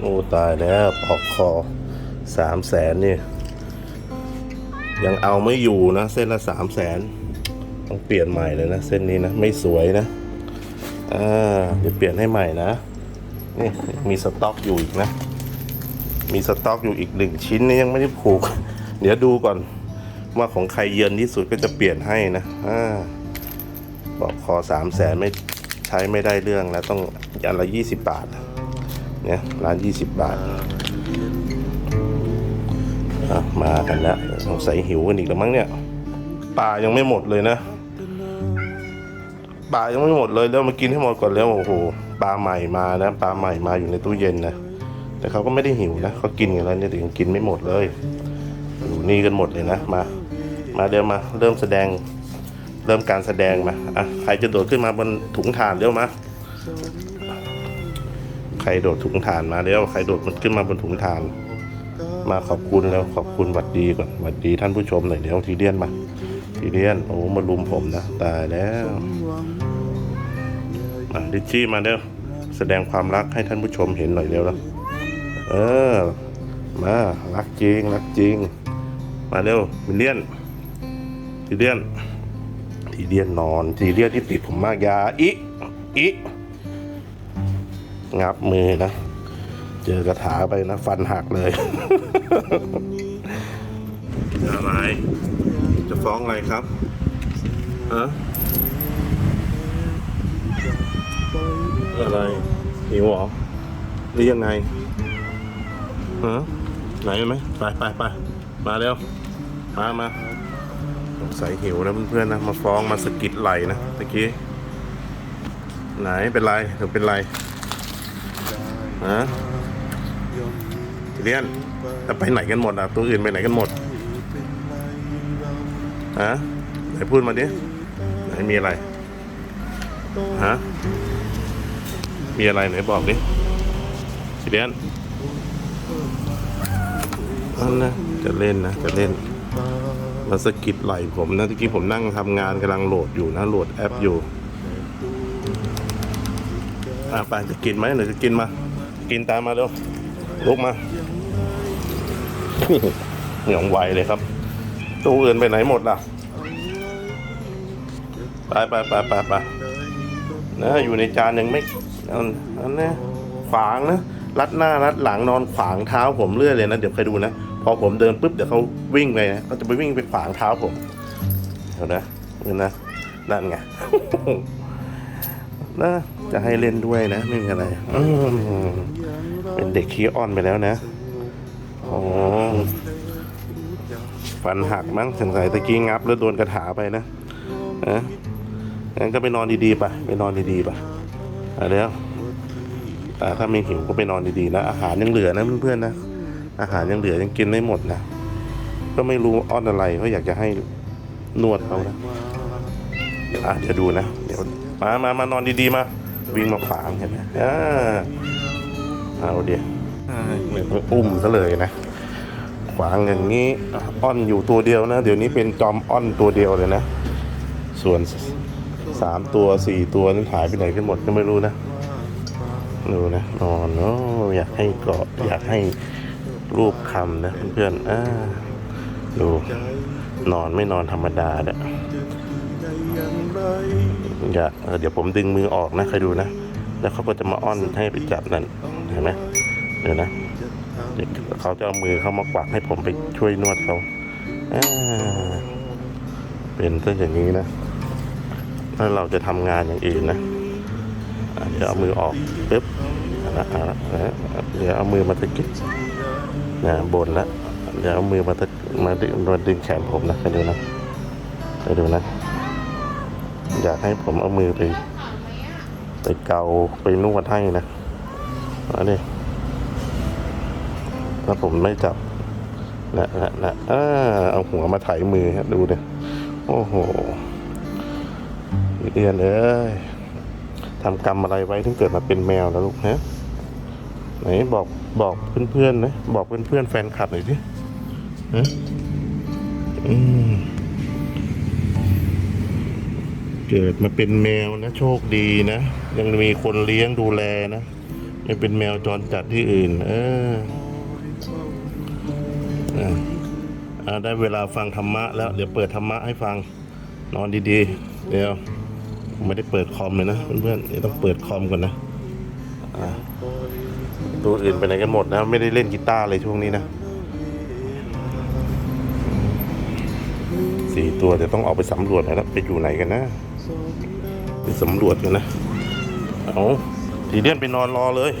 โอ้ตายแล้วปอกคอสามแสนนี่ ยังเอาไม่อยู่นะ เส้นละสามแสนต้องเปลี่ยนใหม่เลยนะ เส้นนี้นะ ไม่สวยนะอ่าเดี๋ยวเปลี่ยนให้ใหม่นะนี่มีสต็อกอยู่อีกนะ มีสต็อกอยู่อีกหนึ่งชิ้นนี่ยังไม่ได้ผูก เดี๋ยวดูก่อนว่าของใครเยินที่สุดก็จะเปลี่ยนให้นะอ่าบอกคอสามแสนไม่ใช้ไม่ได้เรื่องแล้วต้องอันละยี่สิบบาท เนี่ยร้านยี่สิบบาทมากันแล้วสงสัยหิวกันอีกแล้วมั้งเนี่ยปลายังไม่หมดเลยนะปลายังไม่หมดเลยแล้วมากินให้หมดก่อนแล้วโอ้โหปลาใหม่มานะปลาใหม่มาอยู่ในตู้เย็นนะแต่เขาก็ไม่ได้หิวนะเขากินกันแล้วเนี่ยแต่ยังกินไม่หมดเลยอยู่นี่กันหมดเลยนะมา มาเดี๋ยวมา เริ่มแสดง เริ่มการแสดงมาอะใครจะโดดขึ้นมาบนถุงถ่านเร็วมา รโดดถุงถ่านมาแล้วใครโดดมันขึ้นมาบนถุงถ่าน มาขอบคุณแล้วขอบคุณหวัดดีก่อนหวัดดีท่านผู้ชมหน่อยเดี๋ยวทีเดียนมาทีเดียนโอ้มาลุมผมนะตายแล้วมาดิชชี่มาเร็วแสดงความรักให้ท่านผู้ชมเห็นหน่อยเร็วแล้วเออ มารักจริงรักจริง มาเร็วมิเลียนทีเดียนทีเดียนนอนทีเดียนที่ติดผมมากยาอิอิ งับมือนะ เจอกระถาไปนะ ฟันหักเลยอะไร จะฟ้องอะไรครับฮะอะไรหิวเหรอหรือยังไงฮะไหนไหมไปไปไปมาเร็ว มามาสงสัยหิวนะเพื่อนๆนะ มาฟ้องมาสกิดไหลนะตะกี้ ไหนเป็นไรหรือเป็นไร ฮะเรียนแล้วไปไหนกันหมดอะตัวอื่นไปไหนกันหมดฮะไหนพูดมาดิไหนมีอะไรฮะมีอะไรไหนบอกดิเรียนอันนะจะเล่นนะจะเล่นมาสกิดไหลผมนะตะกี้ผมนั่งทำงานกำลังโหลดอยู่นะโหลดแอปอยู่อะไปจะกินไหมหรือจะกินมา กินตามมาเร็วลุกมาเหนียวไวเลยครับตู้อื่นไปไหนหมดล่ะไปไปไปไปไปนะอยู่ในจานยังไม่อันนนะขวางนะรัดหน้ารัดหลังนอนขวางเท้าผมเรื่อยเลยนะเดี๋ยวใครดูนะพอผมเดินปุ๊บเดี๋ยวเขาวิ่งไปนะเขาจะไปวิ่งไปขวางเท้าผมเดี๋ยวนะเดี๋ยวนะนั่นไงนะ จะให้เล่นด้วยนะ ไม่มีอะไรอืมเป็นเด็กขี้อ่อนไปแล้วนะโอ้ฟันหักมั้งสงสัยตะกี้งับแล้วโดนกระถาไปนะนะงั้นก็ไปนอนดีๆไปไปนอนดีๆไปเอาเดี๋ยวแต่ถ้าไม่หิวก็ไปนอนดีๆนะอาหารยังเหลือนะเพื่อนๆนะอาหารยังเหลือยังกินไม่หมดนะก็ไม่รู้อ้อนอะไรก็อยากจะให้นวดเขานะอะเดี๋ยวดูนะ เดี๋ยวมา มา มานอนดีๆมา วิ่งมาขวางเห็นไหมอ่าเอาเดี๋ยวอ่าเหมือนต้องอุ้มซะเลยนะ ขวางอย่างนี้อะอ้อนอยู่ตัวเดียวนะ เดี๋ยวนี้เป็นจอมอ้อนตัวเดียวเลยนะ ส่วนสามตัวสี่ตัวนั้นหายไปไหนกันหมดก็ไม่รู้นะดูนะนอนเนาะอยากให้เกาะอยากให้รูปคำนะเพื่อนๆอ่าดูนอนไม่นอนธรรมดาเด้อ อย่าเเดี๋ยวผมดึงมือออกนะใครดูนะ แล้วเขาก็จะมาอ้อนให้ไปจับนั่นเห็นไหมเดี๋ยวนะเขาจะเอามือเขามากวักให้ผมไปช่วยนวดเขาอ่าเป็นซะอย่างนี้นะถ้าเราจะทำงานอย่างอื่นนะเดี๋ยวเอามือออกปึ๊บเอาละเดี๋ยวเอามือมาตะกิดนะบนแล้วเดี๋ยวเอามือมาตะมาดึงมาดึงแขนผมนะใครดูนะใครดูนะ อยากให้ผมเอามือไป ไปเกาไปนวดให้นะอันนี้ถ้าผมไม่จับนะนะนะอ่าเอาหัวมาไถมือฮะดูเนี่ยโอ้โหเรียนเอ้ยทำกรรมอะไรไว้ถึงเกิดมาเป็นแมวแล้วลูกฮะไหนบอกบอกเพื่อนๆนะบอกเพื่อนๆแฟนคลับหน่อยสิฮะอืม เกิดมาเป็นแมวนะโชคดีนะ ยังมีคนเลี้ยงดูแลนะไม่เป็นแมวจรจัดที่อื่น เออได้เวลาฟังธรรมะแล้ว เดี๋ยวเปิดธรรมะให้ฟังนอนดีๆ เดี๋ยวไม่ได้เปิดคอมเลยนะเพื่อนๆเดี๋ยวต้องเปิดคอมก่อนนะตัวอื่นไปไหนกันหมดนะ ไม่ได้เล่นกีตาร์เลยช่วงนี้นะสี่ตัวเดี๋ยวต้องออกไปสำรวจน่อยแล้วไปอยู่ไหนกันนะ ไปสำรวจกันนะ เอาทีเดียนไปนอนรอเลย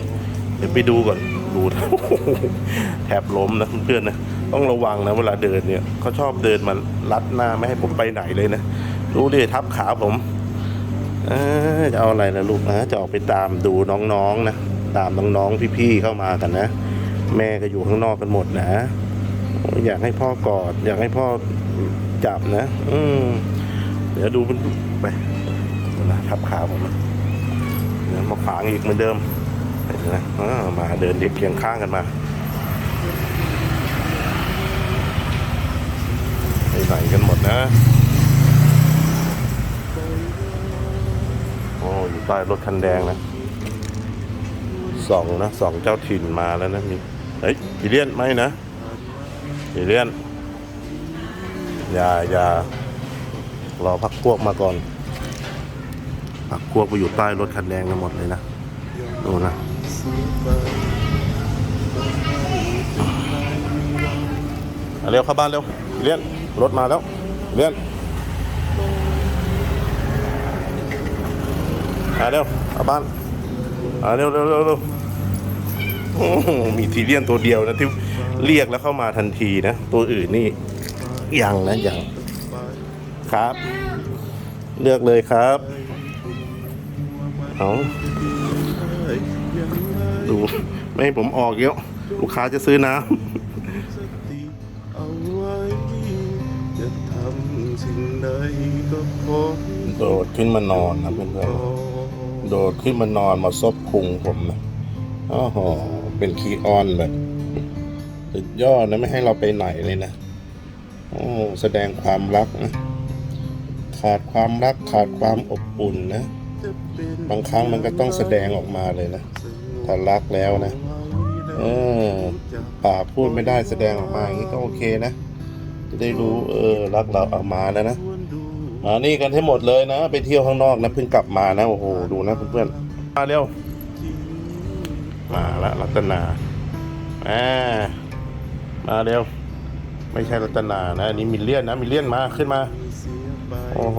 เดี๋ยวไปดูก่อน ดูแทบล้มนะเพื่อนนะ ต้องระวังนะเวลาเดินเนี่ยเขาชอบเดินมาลัดหน้าไม่ให้ผมไปไหนเลยนะดูดิทับขาผมจะเอาอะไรนะลูกนะจะออกไปตามดูน้องๆนะตามน้องๆพี่ๆเข้ามากันนะ แม่ก็อยู่ข้างนอกกันหมดนะอยากให้พ่อกอด อยากให้พ่อจับนะ อืมเดี๋ยวดูมันไป ทับขาผมนะมาขวางอีกเหมือนเดิมเห็นไหมามาเดินเด็กเคียงข้างกันมาไปไหนกันหมดนะ โอ้อยู่ใต้รถคันแดงนะสองนะสองเจ้าถิ่นมาแล้วนะมีเฮ้ยอีเลียนไม่นะอีเลียน อย่าอย่ารอพักพวกมาก่อน ปักพวกไปอยู่ใต้รถคันแดงกันหมดเลยนะดูนะเร็วเข้าบ้านเร็วเลี้ยนรถมาแล้วเลี้ยนเอาเร็วเอาบ้านเอาเร็วเร็วเร็วมีทีเลียนตัวเดียวนะที่เรียกแล้วเข้ามาทันทีนะ ตัวอื่นนี่ยังนะยังครับ เลือกเลยครับ เอาดูไม่ให้ผมออกเยอะลูกค้าจะซื้อน้เอาไว้จะทำสิ่งใดก็ขอำโดดขึ้นมานอนนะเพื่อนๆโดดขึ้นมานอนมาซบพุงผมนะโอ้โหเป็นคีออนแบบสุดยอดนะไม่ให้เราไปไหนเลยนะโอ้แสดงความรักนะขาดความรักขาดความอบอุ่นนะจะเป็น บางครั้งมันก็ต้องแสดงออกมาเลยนะถ้ารักแล้วนะเออปากพูดไม่ได้แสดงออกมาอย่างนี้ก็โอเคนะจะได้รู้เออรักเราเอามาแล้วนะมานี่กันให้หมดเลยนะ ไปเที่ยวข้างนอกนะเพิ่งกลับมานะโอ้โหดูนะเพื่อนๆมาเร็วมาละรัตนาอ่ามาเร็ว ไม่ใช่รัตนานะอันนี้มิเลียนนะมิเลียนมาขึ้นมา โอ้โห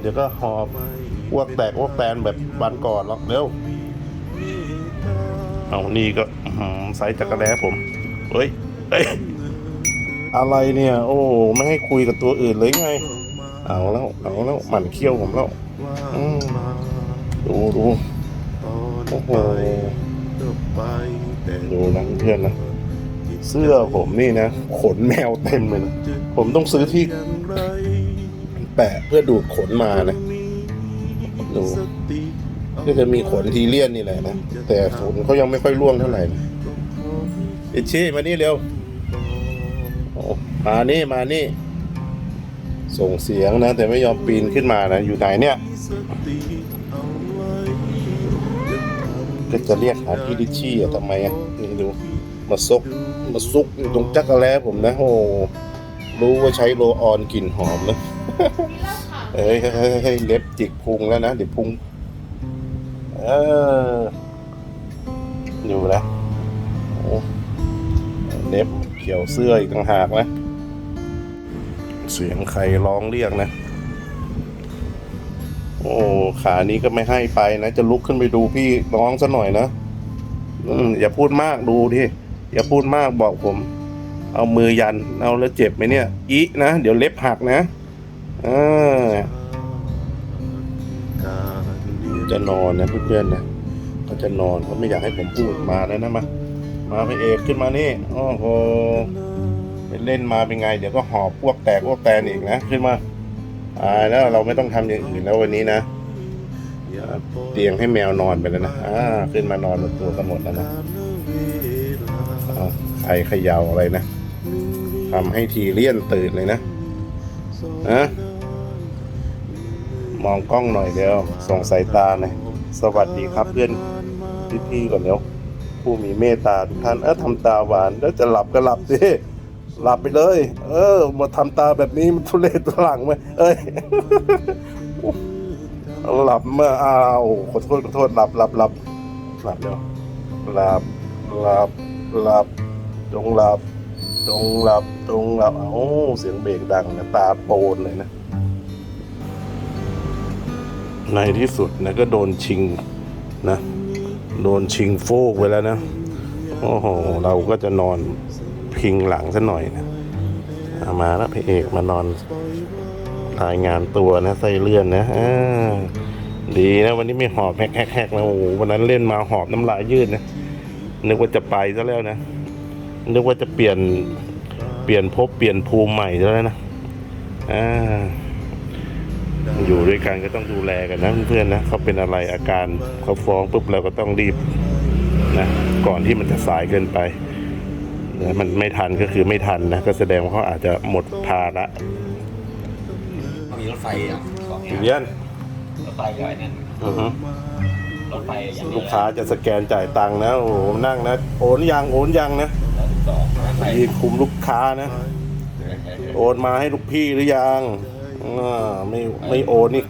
เดี๋ยวก็หอบ อ้วกแตกอ้วกแตนแบบวันก่อนหรอกเร็วเอานี่ก็ไซส์จักรแล้ผมเฮ้ยเอ้ยอะไรเนี่ย โอ้ไม่ให้คุยกับตัวอื่นเลยไง เอาแล้ว เอาแล้วหมั่นเคี้ยวผมแล้วดูดูโอ้โหดูนะเพื่อนนะเสื้อผมนี่นะ ขนแมวเต็มเลยนะผมต้องซื้อที่แปะเพื่อดูดขนมานะ ดูก็จะมีขนทีเลียนนี่แหละนะ แต่ขนเขายังไม่ค่อยร่วงเท่าไหร่นะอชชี่มานี่เร็วมานี่มานี่ ส่งเสียงนะ แต่ไม่ยอมปีนขึ้นมานะ อยู่ไหนเนี่ยสติเอาไว้จะทำก็จะเรียกหาพี่ดิชี่อะทำไมอะนี่ดู มาซกมาซุกอยู่ตรงจักรแล้ผมนะ โอ้รู้ว่าใช้โรลออนกลิ่นหอมนะ เอ้ยเฮ้ยเฮ้ยเล็บจิกพุงแล้วนะ เดี๋ยวพุง เออ อยู่แล้วโอ้เล็บเขียวเสื้ออีกต่างหากนะ เสียงใครร้องเรียกนะ โอ้ ขานี้ก็ไม่ให้ไปนะ จะลุกขึ้นไปดูพี่น้องซะหน่อยนะอย่าพูดมากดูดิ อย่าพูดมากบอกผม เอามือยัน เอาแล้วเจ็บไหมเนี่ย อีนะ เดี๋ยวเล็บหักนะ ออกาจะนอนนะเพื่อนๆนะเขาจะนอนเขาไม่อยากให้ผมพูดมาแล้วนะมามาไปเอกขึ้นมานี่โอ้โหไปเล่นมาเป็นไง เดี๋ยวก็หอบพวกแตกพวกแตนอีกนะขึ้นมาอ่าแล้วเราไม่ต้องทำอย่างอื่นแล้ววันนี้นะเตียงให้แมวนอนไปแล้วนะอ่าขึ้นมานอนบนตัวกันหมดแล้วนะการเวลาอ้าวใครเขย่าอะไรนะทำให้ทีเลี่ยนตื่นเลยนะนะ มองกล้องหน่อยเดียวส่งสายตาหน่อยสวัสดีครับเพื่อนพี่ๆก่อนเดี๋ยวเผู้มีเมตตาทุกท่านเออทำตาหวานแล้วจะหลับก็หลับสิหลับไปเลย เออมาทำตาแบบนี้มันทุเรศทุลังไหมเอ้ยหลับเมื่ออ้าวขอโทษขอโทษหลับหลับหลับหลับเดี๋ยวหลับหลับหลับจงหลับจงหลับจงหลับเอ้าเสียงเบรกดังนะตาโปนเลยนะ ในที่สุดนะก็โดนชิงนะ โดนชิงโฟกไว้แล้วนะ โอ้โห เราก็จะนอนพิงหลังซะหน่อยนะามาแล้วพระเอกมานอนรายงานตัวนะไส้เลื่อนนะอ่าดีนะ วันนี้ไม่หอบแฮกๆๆนะโอ้โหวันนั้นเล่นมาหอบน้ำลายยืดนะนึกว่าจะไปซะแล้วนะนึกว่าจะเปลี่ยนเปลี่ยนภพเปลี่ยนภูมิใหม่ซะแล้วนะอ่า อยู่ด้วยกันก็ต้องดูแลกันนะเพื่อนๆนะเขาเป็นอะไรอาการเขาฟ้องปุ๊บเราก็ต้องรีบนะก่อนที่มันจะสายเกินไปนะมันไม่ทันก็คือไม่ทันนะก็แสดงว่าเขาอาจจะหมดภาระมีรถไฟอะสองถึงเย็นรถไฟกับไอ้นั่นอือฮึรถไฟอย่างนี้ลูกค้าจะสแกนจ่ายตังค์นะโอ้โหนั่งนะโอนยังโอนยังนะแล้วสองรถไฟ ยีคุมลูกค้านะ โอนมาให้ลูกพี่หรือยัง อ่าไม่ไม่โอนนี่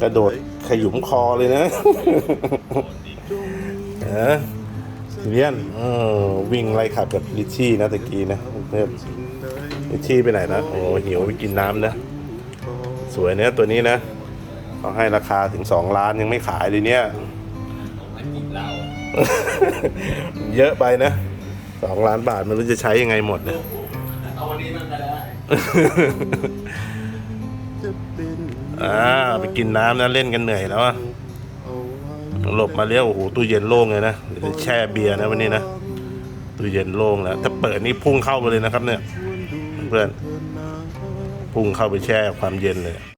กระโดดขยุมคอเลยนะเออเลียนเออวิ่งไล่ขับกับลิชชี่นะตะกี้นะเพื่อนลิชชี่ไปไหนนะโอ้หิวไปกินน้ำนะ สวยเนี่ยตัวนี้นะเขาให้ราคาถึงสองล้านยังไม่ขายเลยเนี่ยมันกินเหล้าเยอะไปนะสองล้านบาทไม่รู้จะใช้ยังไงหมดนะเอาวันนี้มันไปแล้ว อ่าไปกินน้ำนะเล่นกันเหนื่อยแล้วอะหลบมาเลี้ยวโอ้โหตู้เย็นโล่งเลยนะเดี๋ยวจะแช่เบียร์นะวันนี้นะตู้เย็นโล่งแล้วถ้าเปิดนี่พุ่งเข้าไปเลยนะครับเนี่ยเพื่อนพุ่งเข้าไปแช่ความเย็นเลย